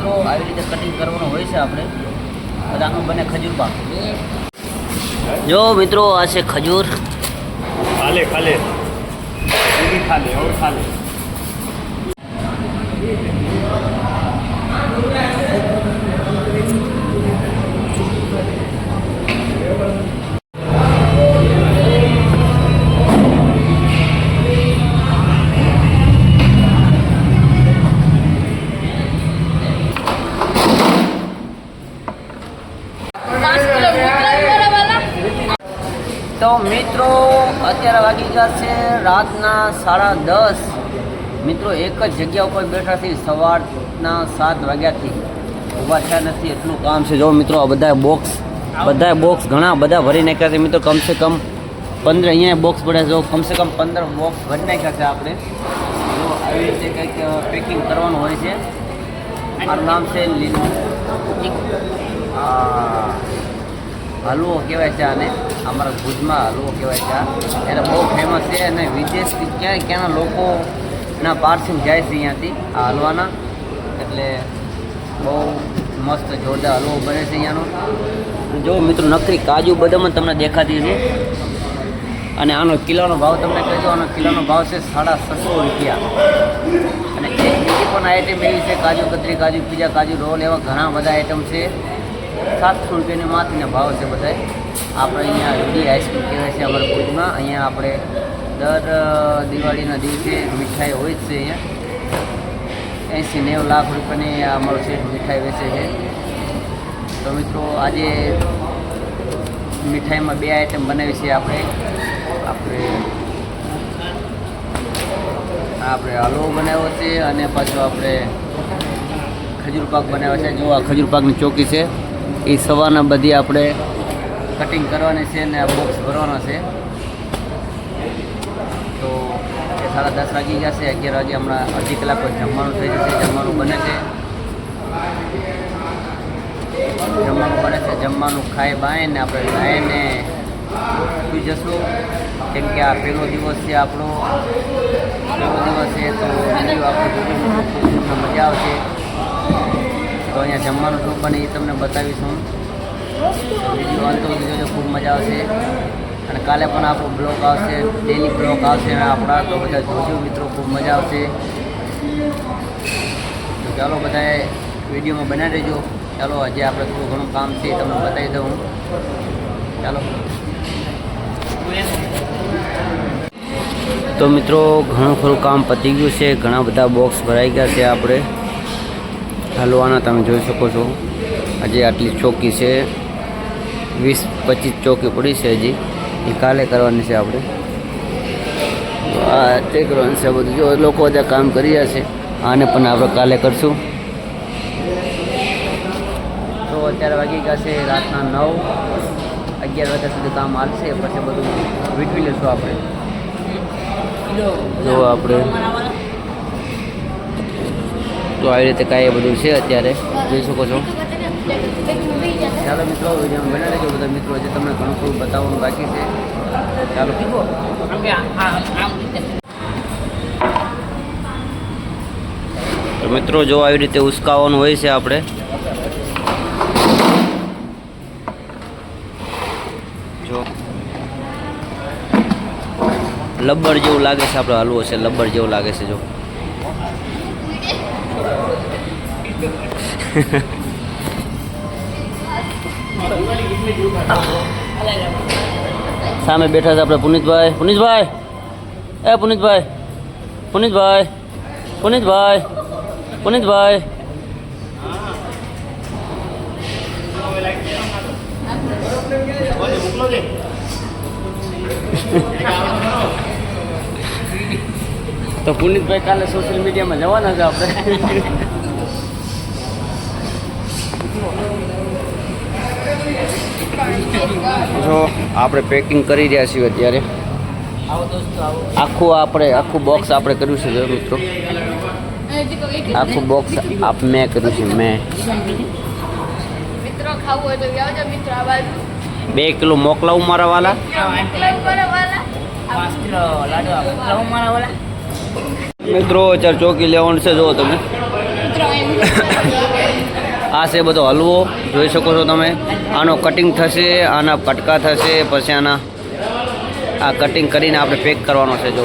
મિત્રો આવી રીતે કટિંગ કરવાનું હોય છે આપણે. બધાનું બને ખજૂર પાક. જો મિત્રો, આ છે ખજૂર. ખાલે ખાલે. ખાલે ખાલે. મિત્રો, અત્યારે વાગી ગયા છે રાતના સાડા દસ. મિત્રો, એક જ જગ્યા ઉપર બેઠા છે સવારના સાત વાગ્યાથી. ઊભા થયા નથી, એટલું કામ છે. જો મિત્રો, આ બધા બોક્સ બધા બોક્સ ઘણા બધા ભરી નાખ્યા છે. મિત્રો, કમસે કમ પંદર, અહીંયા બોક્સ પડ્યા છે. જો કમસે કમ પંદર બોક્સ ભરી નાખ્યા છે આપણે. જો આવી રીતે કંઈક પેકિંગ કરવાનું હોય છે. મારું નામ છે લીલુ. હલવો કહેવાય છે આને. અમારા ભુજમાં હલવો કહેવાય છે આ. એટલે બહુ ફેમસ છે અને વિદેશથી ક્યાંય ક્યાંના લોકોના પાર્સિંગ જાય છે અહીંયાથી આ હલવાના. એટલે બહુ મસ્ત જોરદાર હલવો બને છે અહીંયાનો. જો મિત્રો નકરી કાજુ બદામ તમને દેખાતી છે અને આનો કિલોનો ભાવ તમને કહી દો આનો કિલોનો ભાવ છે સાડા છસો રૂપિયા. અને એક બીજી પણ આઈટમ એવી છે, કાજુ કતરી, કાજુ પીઝા, કાજુ રોલ એવા ઘણા બધા આઈટમ છે. સાતસો રૂપિયાની માથીને ભાવ છે બધા આપણે અહીંયા રૂડી આઈસ્ક્રીમ કહેવાય છે અમારા ભુજમાં. અહીંયા આપણે દર દિવાળીના દિવસે મીઠાઈ હોય જ છે અહીંયા. એંસી નેવું લાખ રૂપિયાની અમારો શેઠ મીઠાઈ વેચે છે. તો મિત્રો, આજે મીઠાઈમાં બે આઈટમ બનાવી છે આપણે. આપણે આપણે હલવો બનાવ્યો છે અને પાછો આપણે ખજૂર પાક બનાવ્યો છે. જો આ ખજૂર પાકની ચોકી છે. એ સવારના બધી આપણે કટિંગ કરવાની છે અને આ બોક્સ ભરવાના છે. તો એ સાડા દસ વાગી ગયા છે, અગિયાર વાગે હમણાં અડધી કલાક પછી જમવાનું થઈ જશે, જમવાનું બને છે. જમવાનું બને છે, જમવાનું ખાઈ બાઈને આપણે નાહીને સુઈ જશું. કેમ કે આ પહેલો દિવસ છે આપણો. પહેલો દિવસ છે તો બીજું આપણે મજા આવશે. તો અહીંયા જમવાનું શું બને એ તમને બતાવીશું વીડિયો અંત સુધી જોજો, ખૂબ મજા આવશે. અને કાલે પણ આપણો બ્લોગ આવશે ડેલી બ્લોગ આવશે અને આપણા, તો બધા જોજો મિત્રો, ખૂબ મજા આવશે. તો ચાલો બધાએ વિડીયોમાં બનાવી દેજો. ચાલો, આજે આપણે થોડું ઘણું કામ છે તમને બતાવી દઉં. ચાલો. તો મિત્રો, ઘણું ખરું કામ પતી ગયું છે. ઘણા બધા બોક્સ ભરાઈ ગયા છે આપણે. હલવાના તમે જોઈ શકો છો. આજે આટલી ચોકી છે. વીસ પચીસ ચોકી પડી છે હજી. એ કાલે કરવાની છે આપણે. આ તે કરવાનું છે બધું. જો લોકો બધા કામ કરી રહ્યા છે, આને પણ આપણે કાલે કરશું. તો અત્યારે વાગી ગયા છે રાતના નવ. અગિયાર વાગ્યા સુધી કામ હાલશે. પછી બધું વીટવી લઈશું આપણે. જો આપણે તો આવી રીતે કાંઈ બધું છે અત્યારે. જોઈ શકો છો. ચાલો મિત્રો વીડિયો બના લેજો બધા મિત્રો. જે તમને ઘણું થોડું બતાવવાનું બાકી છે. ચાલો. તો મિત્રો જો આવી રીતે ઉસકાવાનું હોય છે આપણે. જો. લબ્બર જેવું લાગે છે આપણો હલવો છે લબ્બર જેવું લાગે છે જો. સામે બેઠા છે આપણે પુનિતભાઈ પુનિતભાઈ એ પુનિતભાઈ પુનિતભાઈ પુનિતભાઈ પુનિતભાઈ તો પુનિતભાઈ કાલે સોશિયલ મીડિયામાં જવાના છે આપણે જો આપણે પેકિંગ કરી રહ્યા છીએ અત્યારે. આખું આપણે આખું બોક્સ આપણે કર્યું છે જો મિત્રો. આખું બોક્સ આપ મેં કર્યું છે મેં. મિત્રો ખાવું હોય તો આવજો મિત્રો આ બાજુ. બે કિલો મોકલાવું મારા વાલા મોકલાવું કરો વાલા. મિત્રો અત્યારે ચોકી લેવાનું છે જુઓ તમે. મિત્રો અહીં આ છે બધો હલવો. જોઈ શકો છો તમે. આનો કટિંગ થશે આના કટકા થશે પછી આના આ કટિંગ કરીને આપણે પેક કરવાનો છે જો.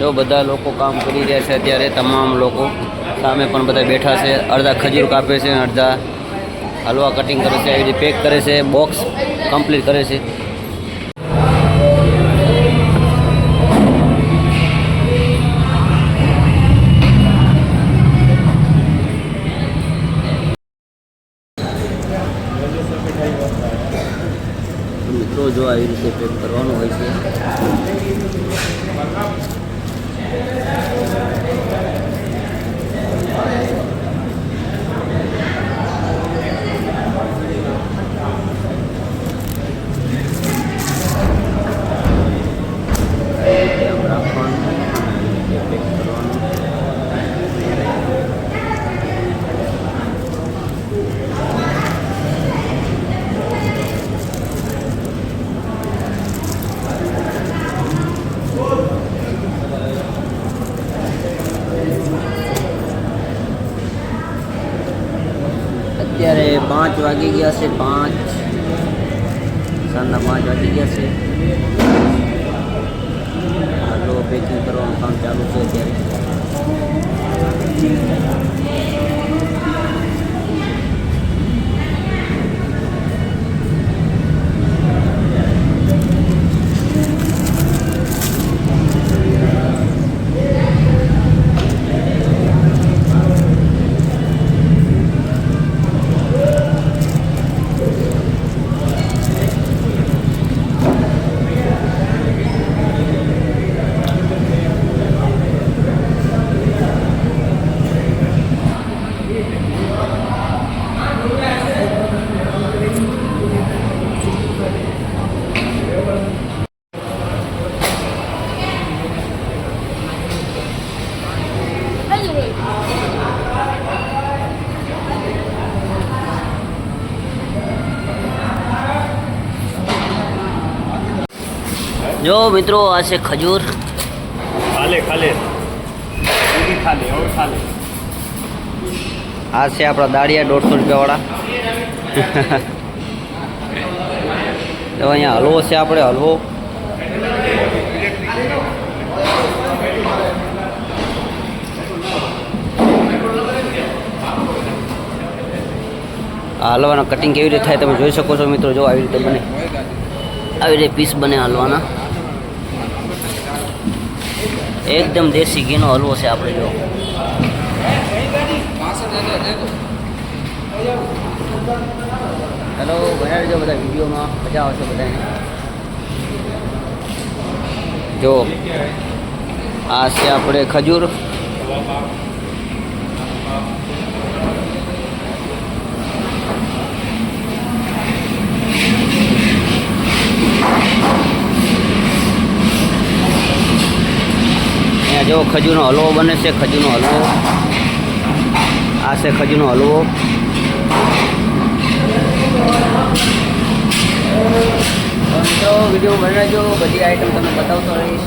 જો બધા લોકો કામ કરી રહ્યા છે અત્યારે તમામ લોકો. સામે પણ બધા બેઠા છે. અડધા ખજૂર કાપે છે અડધા હલવા કટિંગ કરે છે. આવી રીતે પેક કરે છે. બોક્સ કમ્પ્લીટ કરે છે. મિત્રો જો આવી રીતે પેક કરવાનું હોય છે. આવી અત્યારે પાંચ વાગી ગયા છે, પાંચ. સાંજના પાંચ વાગી ગયા છે. હાલો પેકિંગ કરવાનું કામ ચાલુ છે અત્યારે. જો મિત્રો આ છે ખજૂર. ખાલે ખાલે. આ છે આપણા દાળિયા દોઢસો રૂપિયાવાળા. તો અહીંયા હલવો છે આપણે હલવો. આ હલવાનો કટિંગ કેવી રીતે થાય તમે જોઈ શકો છો મિત્રો જો આવી રીતે બને. આવી રીતે પીસ બને હલવાના. એકદમ દેશી ઘીનો હલવો છે આપણે જો. હેલો બના રહેજો બધા વિડીયોમાં. મજા આવશે બધાને. જો, આ છે આપણે ખજૂર. જો ખજૂરનો હલવો બને છે, ખજૂરનો હલવો. આ છે ખજૂરનો હલવો. મિત્રો, વીડિયો બનાવજો બધી આઈટમ તમને બતાવતો રહીશ.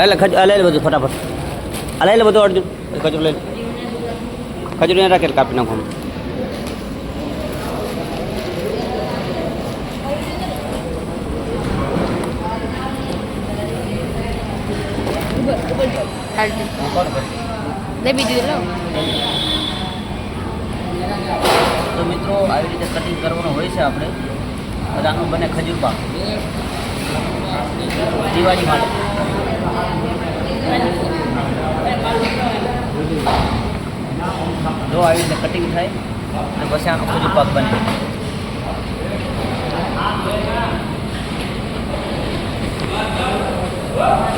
એટલે ખજૂર લઈ લે બધું ફટાફટ. લઈ લે બધું અડધું ખજૂર લઈ ખજૂર રાખેલ કાપી નાખવાનું. લે બીજું લો તો મિત્રો આવી રીતે કટિંગ કરવાનું હોય છે આપણે. બધાનું બને ખજૂર પાક. દિવાળી માટે. જો આવી રીતે કટિંગ થાય અને પછી આનો ખજૂર પાક બને.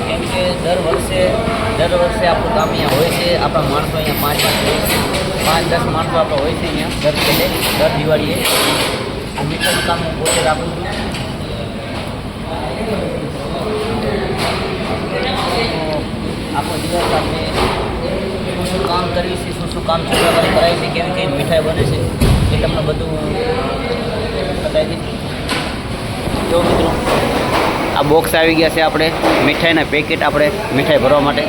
કેમ કે દર વર્ષે દર વર્ષે આપણું કામ અહીંયા હોય છે. આપણા માણસો અહીંયા પાંચ પાંચ પાંચ દસ માણસો આપણા હોય છે અહીંયા, દર પેલે દર દિવાળીએ. આ મીઠાઈનું કામ હું પોતે રાખું છું. તો આખો દિવસ આપણે શું શું કામ કરીએ છીએ, શું શું કામ છોકરા કરાય છે કેવી કેવી મીઠાઈ બને છે. એ તમને બધું બતાવી દઈશ. આ બોક્સ આવી ગયા છે આપણે મીઠાઈના પેકેટ આપણે મીઠાઈ ભરવા માટે.